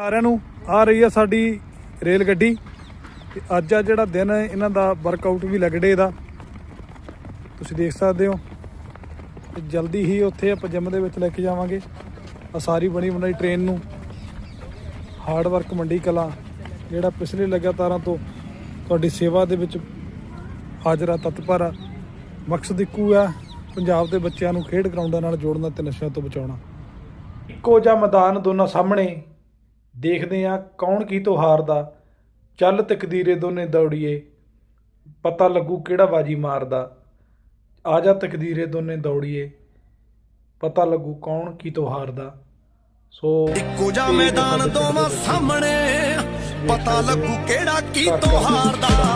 ਸਾਰਿਆਂ ਨੂੰ ਆ ਰਹੀ ਆ ਸਾਡੀ ਰੇਲ ਗੱਡੀ। ਤੇ ਅੱਜ ਆ ਜਿਹੜਾ ਦਿਨ ਹੈ, ਇਹਨਾਂ ਦਾ ਵਰਕਆਊਟ ਵੀ ਲੱਗੜੇ ਦਾ। ਤੁਸੀਂ ਦੇਖ ਸਕਦੇ ਹੋ। ਤੇ ਜਲਦੀ ਹੀ ਉੱਥੇ ਆਪਾਂ ਜਿਮ ਦੇ ਵਿੱਚ ਲੈ ਕੇ ਜਾਵਾਂਗੇ। ਆ ਸਾਰੀ ਬਣੀ ਬਣਾਈ ਟ੍ਰੇਨ ਨੂੰ। ਹਾਰਡ ਵਰਕ ਮੰਡੀ ਕਲਾ, ਜਿਹੜਾ ਪਿਛਲੇ ਲਗਾਤਾਰਾਂ ਤੋਂ ਤੁਹਾਡੀ ਸੇਵਾ ਦੇ ਵਿੱਚ ਹਾਜ਼ਰਾ ਤਤਪਰ ਆ। ਮਕਸਦ ਇੱਕੋ ਆ, ਪੰਜਾਬ ਦੇ ਬੱਚਿਆਂ ਨੂੰ ਖੇਡ ਗਰਾਊਂਡਾਂ ਨਾਲ ਜੋੜਨਾ ਤੇ ਨਸ਼ਿਆਂ ਤੋਂ ਬਚਾਉਣਾ। ਇੱਕੋ ਜਿਹਾ ਮੈਦਾਨ ਦੋਨਾਂ ਸਾਹਮਣੇ। ਦੇਖਦੇ ਆ ਕੌਣ ਕੀ ਤੋਂ ਹਾਰਦਾ ਚੱਲ ਤਕਦੀਰੇ ਦੋਨੇ ਦੌੜੀਏ। ਪਤਾ ਲੱਗੂ ਕਿਹੜਾ ਬਾਜੀ ਮਾਰਦਾ। ਆ ਜਾ ਤਕਦੀਰੇ ਦੋਨੇ ਦੌੜੀਏ। ਪਤਾ ਲੱਗੂ ਕੌਣ ਕੀ ਤੋਂ ਹਾਰਦਾ ਸੋ ਇੱਕੋ ਜਾ ਮੈਦਾਨ ਦੋਵਾਂ ਸਾਹਮਣੇ। ਪਤਾ ਲੱਗੂ ਕਿਹੜਾ ਕੀ ਤੋਂ ਹਾਰਦਾ